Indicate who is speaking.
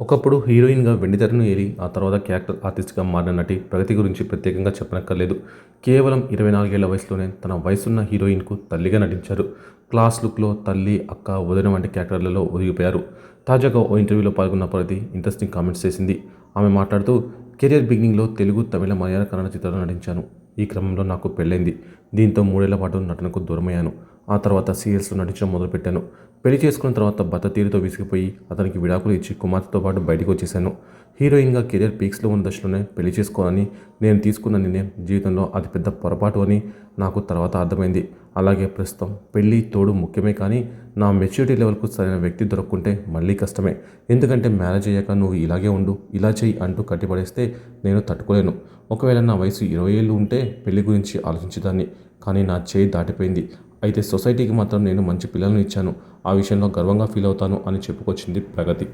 Speaker 1: ఒకప్పుడు హీరోయిన్గా వెండితెరను ఏరి ఆ తర్వాత క్యారెక్టర్ ఆర్టిస్ట్గా మారిన నటి ప్రగతి గురించి ప్రత్యేకంగా చెప్పనక్కర్లేదు. కేవలం ఇరవై నాలుగేళ్ళ వయసులోనే తన వయసున్న హీరోయిన్కు తల్లిగా నటించారు. క్లాస్ లుక్లో తల్లి అక్క వదిన వంటి క్యారెక్టర్లలో ఒదిగిపోయారు. తాజాగా ఓ ఇంటర్వ్యూలో పాల్గొన్న ప్రగతి ఇంట్రెస్టింగ్ కామెంట్స్ చేసింది. ఆమె మాట్లాడుతూ కెరియర్ బిగినింగ్లో తెలుగు తమిళ మలయాళ కన్నడ చిత్రాల్లో నటించాను. ఈ క్రమంలో నాకు పెళ్ళైంది. దీంతో మూడేళ్ళ పాటు నటనకు దూరమయ్యాను. ఆ తర్వాత సీరియల్స్లో నటించడం మొదలుపెట్టాను. పెళ్ళి చేసుకున్న తర్వాత భర్త తీరుతో విసిగిపోయి అతనికి విడాకులు ఇచ్చి కుమార్తెతో పాటు బయటకు వచ్చేసాను హీరోయిన్గా కెరియర్ పీక్స్లో ఉన్న దశలోనే పెళ్ళి చేసుకోవాలని నేను తీసుకున్న నిర్ణయం జీవితంలో అతిపెద్ద పొరపాటు అని నాకు తర్వాత అర్థమైంది. అలాగే ప్రస్తుతం పెళ్ళి తోడు ముఖ్యమే కానీ నా మెచ్యూరిటీ లెవెల్కు సరైన వ్యక్తి దొరక్కుంటే మళ్ళీ కష్టమే. ఎందుకంటే మ్యారేజ్ అయ్యాక నువ్వు ఇలాగే ఉండు ఇలా చేయి అంటూ కట్టిపడేస్తే నేను తట్టుకోలేను. ఒకవేళ నా వయసు ఇరవై ఏళ్ళు ఉంటే పెళ్ళి గురించి ఆలోచించేదాన్ని కానీ నా చేయి దాటిపోయింది. అయితే సొసైటీకి మాత్రం నేను మంచి పిల్లలను ఇచ్చాను. ఆ విషయంలో గర్వంగా ఫీల్ అవుతాను అని చెప్పుకొచ్చింది ప్రగతి.